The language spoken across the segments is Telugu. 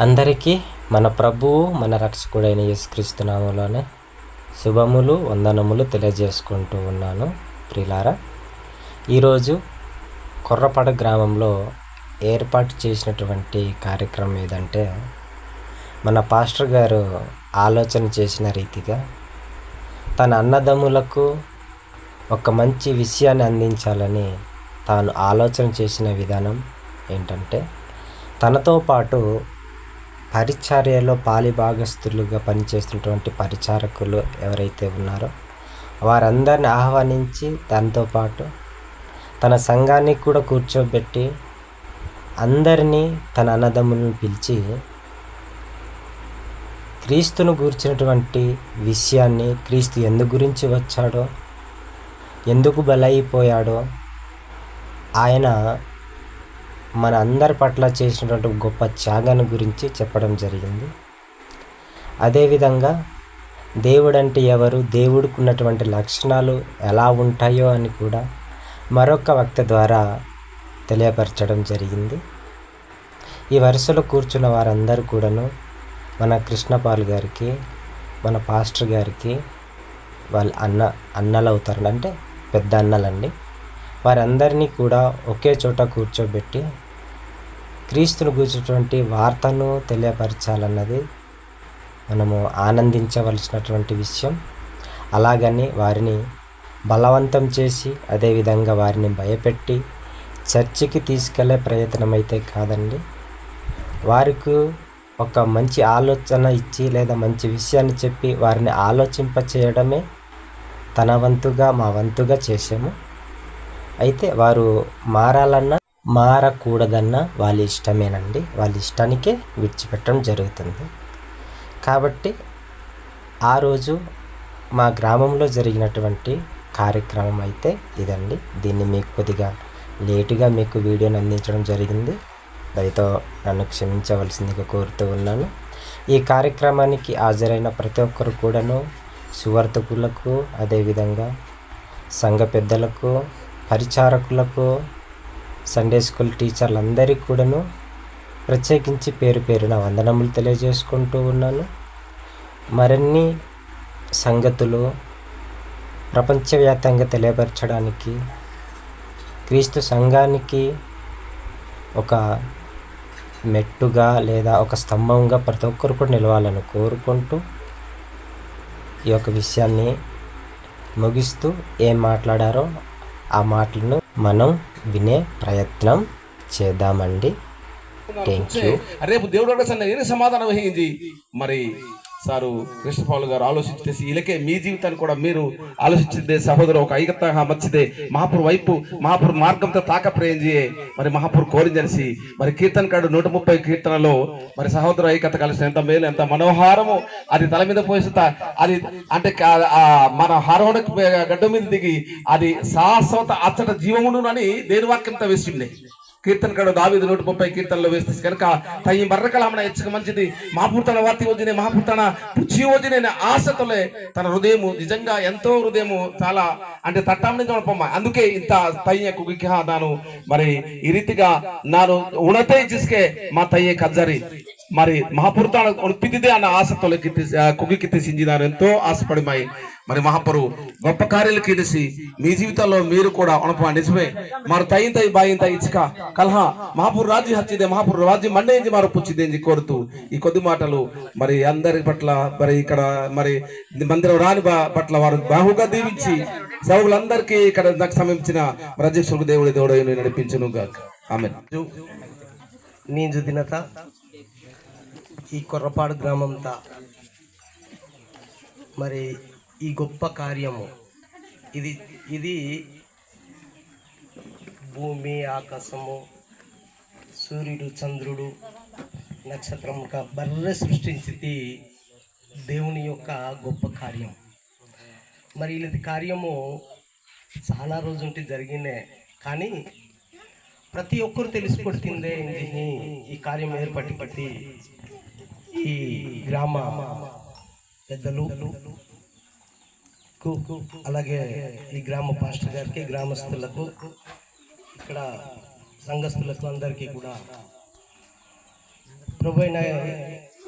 అందరికీ మన ప్రభువు మన రక్షకుడైన యేసుక్రీస్తు నామంలోనే శుభములు వందనములు తెలియజేసుకుంటూ ఉన్నాను. ప్రిలారా ఈరోజు కొర్రపాడు గ్రామంలో ఏర్పాటు చేసినటువంటి కార్యక్రమం ఏదంటే మన పాస్టర్ గారు ఆలోచన చేసిన రీతిగా తన అన్నదమ్ములకు ఒక మంచి విషయాన్ని అందించాలని తాను ఆలోచన చేసిన విధానం ఏంటంటే తనతో పాటు పరిచర్యలో పాలిభాగస్తులుగా పనిచేస్తున్నటువంటి పరిచారకులు ఎవరైతే ఉన్నారో వారందరిని ఆహ్వానించి దాంతో పాటు తన సంఘాన్ని కూడా కూర్చోబెట్టి అందరినీ తన అన్నదమ్ములను పిలిచి క్రీస్తును గూర్చినటువంటి విషయాన్ని క్రీస్తు ఎందు గురించి వచ్చాడో ఎందుకు బలైపోయాడో ఆయన మన అందరి పట్ల చేసినటువంటి గొప్ప త్యాగాన్ని గురించి చెప్పడం జరిగింది. అదేవిధంగా దేవుడంటే ఎవరు దేవుడికి ఉన్నటువంటి లక్షణాలు ఎలా ఉంటాయో అని కూడా మరొక వక్త ద్వారా తెలియపరచడం జరిగింది. ఈ వరుసలో కూర్చున్న వారందరూ కూడాను మన కృష్ణపాల్ గారికి మన పాస్టర్ గారికి వాళ్ళ అన్న అన్నలు అవుతారు అంటే పెద్ద అన్నలండి. వారందరినీ కూడా ఒకే చోట కూర్చోబెట్టి క్రీస్తును గురించినటువంటి వార్తను తెలియపరచాలన్నది మనము ఆనందించవలసినటువంటి విషయం. అలాగని వారిని బలవంతం చేసి అదేవిధంగా వారిని భయపెట్టి చర్చికి తీసుకెళ్ళే ప్రయత్నం అయితే కాదండి. వారికి ఒక మంచి ఆలోచన ఇచ్చి లేదా మంచి విషయాన్ని చెప్పి వారిని ఆలోచింప చేయడమే తన వంతుగా మా వంతుగా చేసాము అయితే వారు మారాలన్నా మారకూడదన్న వాళ్ళ ఇష్టమేనండి. వాళ్ళ ఇష్టానికే విడిచిపెట్టడం జరుగుతుంది. కాబట్టి ఆ రోజు మా గ్రామంలో జరిగినటువంటి కార్యక్రమం అయితే ఇదండి. దీన్ని మీకు కొద్దిగా లేటుగా మీకు వీడియోని అందించడం జరిగింది. దయతో నన్ను క్షమించవలసిందిగా కోరుతూ ఉన్నాను. ఈ కార్యక్రమానికి హాజరైన ప్రతి ఒక్కరు కూడాను సువర్తకులకు అదేవిధంగా సంఘ పెద్దలకు పరిచారకులకు సండే స్కూల్ టీచర్లందరికీ కూడాను ప్రత్యేకించి పేరు పేరున వందనములు తెలియజేసుకుంటూ ఉన్నాను. మరిన్ని సంగతులు ప్రపంచవ్యాప్తంగా తెలియపరచడానికి క్రీస్తు సంఘానికి ఒక మెట్టుగా లేదా ఒక స్తంభంగా ప్రతి ఒక్కరు కూడా నిలవాలని కోరుకుంటూ ఈ యొక్క విషయాన్ని ముగిస్తూ ఏం మాట్లాడారో ఆ మాటలను మనం వినే ప్రయత్నం చేద్దామండి. థ్యాంక్ యూ రేపు దేవుడు అడగసన్న సమాధానం వహించి మరి సారు కృష్ణపాలు గారు ఆలోచించేసి వీళ్ళకే మీ జీవితాన్ని కూడా మీరు ఆలోచించిందే సహోదరు ఒక ఐకత్తంగా మర్చిదే మహాపూర్ వైపు మహాపూర్ మార్గంతో తాక ప్రేయించి మరి మహాపూర్ కోరింజలిసి మరి కీర్తన కాడు నూట ముప్పై కీర్తనలో మరి సహోదరు ఐకత కలిసిన ఎంత మేలు ఎంత మనోహారము. అది తల మీద పోసిత అది అంటే మన హారోనికి గడ్డ మీద దిగి అది శాశ్వత అచ్చట జీవమును అని దేని వాక్యంతో వేసిండే కీర్తన కీర్తనకాడు దావీదు నూట ముప్పై కీర్తనలో వేస్తే కనుక తయ్యి బర్రకలామన హెచ్చక మంచిది. మహాపూర్తన వార్తి వదినే మహాపూర్తన పుచ్చి వదిన ఆశతోలే తన హృదయము నిజంగా ఎంతో హృదయము చాలా అంటే తట్టాం నుంచి చూడపమ్మ అందుకే ఇంత తయ్య కుగిహ నాను. మరి ఈ రీతిగా నాను ఉణతే జిస్కే మా తయ్య కజ్జరి. మరి మహాపూర్తాన ఉణ్పితిదే అన్న ఆశతోలే కుగికి తీసింది నాను. ఎంతో ఆశపడిమాయి మరి మహాప్రు గొప్ప కార్యాలు కీడిసి మీ జీవితంలో మీరు కూడా అనప నిజమే. మరి తయింత బాయింత ఇచ్చుక కల్హా మహాపురు రాజ్య హత్యదే మహాపురు రాజ్యం మండేంచి మారు పుచ్చిదే కోరుతూ ఈ కొద్ది మాటలు మరి అందరి పట్ల మరి ఇక్కడ మరి మందిరం రాని పట్ల వారు బాహుగా దీవించి సేవకులందరికీ ఇక్కడ నాకు సమీపించిన అధ్యక్షులకు దేవుడి దేవుడు నడిపించను ఆమె నీజు దినత ఈ కొర్రపాడు గ్రామంతా మరి ఈ గొప్ప కార్యము. ఇది ఇది భూమి ఆకాశము సూర్యుడు చంద్రుడు నక్షత్రం ఒక బర్రె సృష్టించింది దేవుని యొక్క గొప్ప కార్యం. మరి ఇది కార్యము చాలా రోజుంటి జరిగిందే కానీ ప్రతి ఒక్కరు తెలుసుకొడుతుందే దీన్ని ఈ కార్యం ఏర్పట్టి పట్టి ఈ గ్రామ పెద్దలు కు అలాగే ఈ గ్రామ పాస్టర్ గారికి గ్రామస్తులకు ఇక్కడ సంఘస్థులకు అందరికీ కూడా ప్రభు అయిన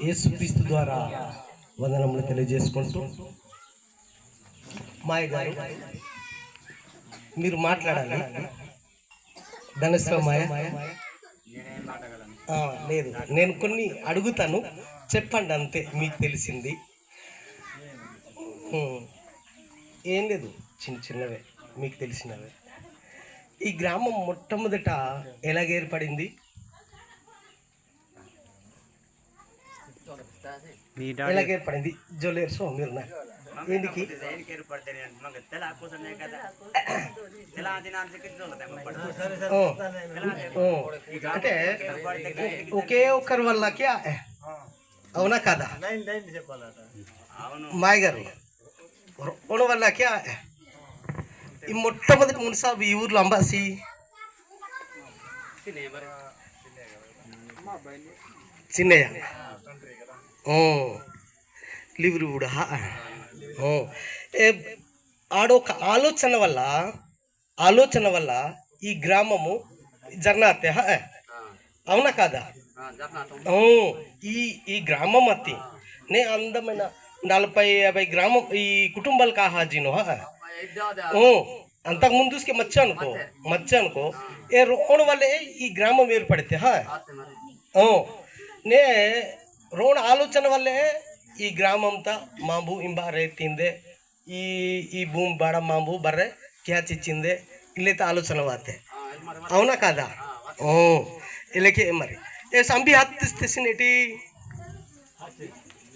యేసుక్రీస్తు ద్వారా వందనములు తెలియజేసుకుంటూ మాయ గారు మీరు మాట్లాడాలి. ధనస్వ మాయ. లేదు. నేను కొన్ని అడుగుతాను. చెప్పండి అంతే మీకు తెలిసింది. ఏం లేదు. చిన్న చిన్నవే మీకు తెలిసినవే. ఈ గ్రామం మొట్టమొదట ఎలాగ ఏర్పడింది? ఎలాగ ఏర్పడింది? జోలేర్సో మీరు ఓ, అంటే ఒకే ఒక్కరి వల్లకి అవునా కదా? మాయ గారు ఉన్న వల్లకి ఈ మొట్టమొదటి మున్సాబ్ ఈ ఊర్లో అంబాసి చిన్నయ్య ఓ, లివురు కూడా ఓ, ఏ, ఆడొక ఆలోచన వల్ల ఆలోచన వల్ల ఈ గ్రామము జర్నాతే అవునా కాదా ఓ, ఈ ఈ గ్రామం అత్తి నే అందమైన నలభై యాభై గ్రామం ఈ కుటుంబాలకు ఆహాజీను ఓ అంతకు ముందు చూసుకే మచ్చ అనుకో మచ్చ అనుకో ఏ రోణ వల్లే ఈ గ్రామం ఏర్పడితే హా ఓ నే రోణ ఆలోచన వల్లే ఈ గ్రామంతా మాంబు ఇంబారే తిందే ఈ ఈ భూమి బాడ మాంబు బర్రె క్యాచ్ ఇచ్చిందే ఇల్లైతే ఆలోచన వాతే అవునా కాదా ఓ ఇళ్ళకి మరి ఏ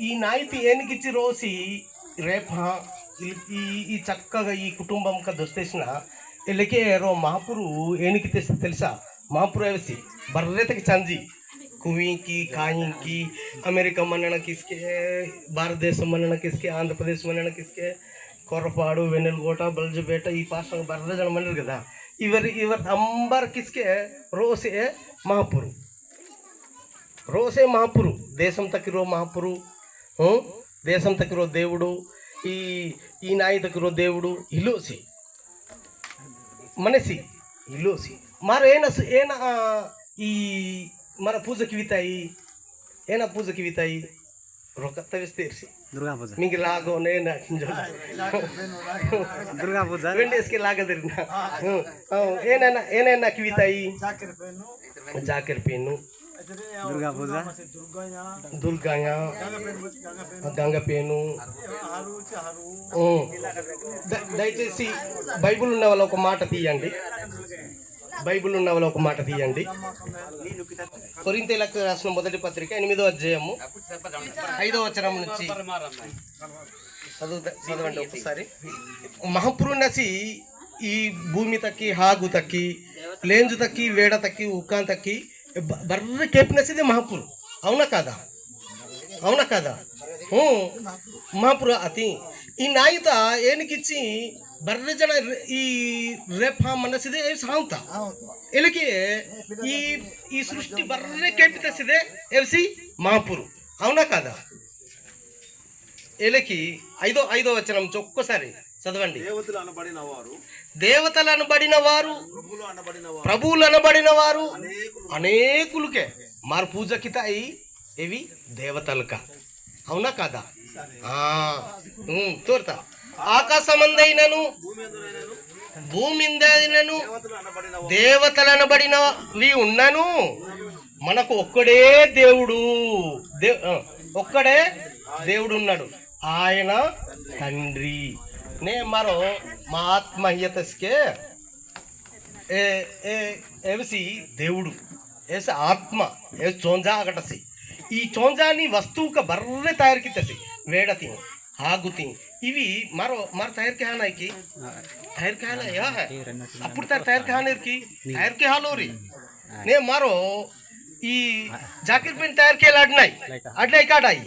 ఈ నాయితి ఏనికిచ్చి రోసి రేప ఈ ఈ చక్కగా ఈ కుటుంబం దొస్తేసిన వీళ్ళకి రో మహాపురు ఏనికి తెస్తే తెలుసా? మహాపురు వేసి బర్రెతకి చంజి. కువికి కాయింకి అమెరికా మన్నన కిస్కే భారతదేశం మన్నన కిస్కే ఆంధ్రప్రదేశ్ మన్నన కిస్కే కొరపాడు వెన్నెలకోట బల్జపేట ఈ పాస్టర్ బర్రె జన మన్నారు కదా. ఇవరి ఇవర్ అంబర్ కిస్కే రోసే మహాపురు రోసే మహాపురు దేశం తక్కిరో మహాపురు హూ? దేశం తక్కిరో దేవుడు ఈ ఈ నాయి తక్కిరో దేవుడు ఇలోసి ಮನಸ್ಸಿ ಇಲ್ಲೋಸಿ ಮಾರ ಏನ ಸ- ಏನ ಆ, ಈ ಮರ ಪೂಜೆ ಕಿವಿತಾಯಿ ಏನ ಪೂಜೆ ಕಿವಿತಾಯಿ ರೊಕ್ಕ ತವಿಸ್ತೀರ್ಸಿ దుర్గా పూజ ನಿಂಗೆ ಲಾಗೋ ನೇನ దుర్గా పూజ ವೆಂಡೇಸ್ಗೆ ಲಾಗದ್ರಿ ಏನೇನ ಏನೇನ ಕಿವಿತಾಯಿ ಜಾಕೆರ್ ಪೇನು దుర్గా పూజ దుర్గాయ గంగపేను. దయచేసి బైబుల్ ఉన్న వాళ్ళు ఒక మాట తీయండి. బైబుల్ ఉన్న వాళ్ళు ఒక మాట తీయండి. కొరింతలకు రాసిన మొదటి పత్రిక ఎనిమిదో అధ్యాయము. ఐదో వచనం నుంచి చదువు చదవండి ఒకసారి. మహపురుణసి ఈ భూమి తక్కి హాగు తక్కి లేంజు తక్కి వేడ తక్కి ఉక్కాన్ తక్కి ಬರ್ರಿ ಕೇಪ್ನೆಸ್ ಇದೆ ಮಹಾಪುರ. ಅವನ ಕಾದ ಅವನ ಕಾದ ಹ್ಞೂ. ಮಹಾಪುರ ಅತಿ. ಈ ನಾಯಿತ ಏನಕ್ಕಿಚ್ಚಿ ಬರ್ರಿ ಜನ ಈ ರೇಪ್ ಮನಸ್ಸಿದೆ ಸಾವಂತ ಇಲ್ಲಿಗೆ ಈ ಈ ಸೃಷ್ಟಿ ಬರ್ರೆ ಕೇಪ್ನೆಸ್ ಇದೆ ಎಲ್ಸಿ ಮಹಾಪುರು. ಅವನ ಕಾದ ఎలకి ఐదో ఐదో వచనం ఒక్కసారి చదవండి. దేవతలు అనబడిన వారు దేవతలు అనబడిన వారు ప్రభువులు అనబడిన వారు అనేకులకే. మారు పూజకిత అయి ఇవి దేవతలక. అవునా కాదా? తోరుతా. ఆకాశమందైనను భూమిందైనను దేవతలు అనబడిన అనబడినవి ఉన్నను. మనకు ఒక్కడే దేవుడు. దే ఒక్కడే దేవుడు ఉన్నాడు ఆయన తండ్రి. నే మరో మా ఆత్మహ్యతస్కే ఏ ఏ ఏసి దేవుడు. ఏసి ఆత్మ ఏ చోంజా అగటసి. ఈ చోంజాని వస్తువుక బర్రె తయారుకి తెసి వేడతి ఆగుతి ఇవి మరో మరో తయారు హానాయికి తయారు హాల అప్పుడు తయారు తయారు హానేర్కి తయారు కాలోరి నే మరో ఈ జాకిర్ పిన్ తయారు కేలాడినాయి అట్లా కాడాయి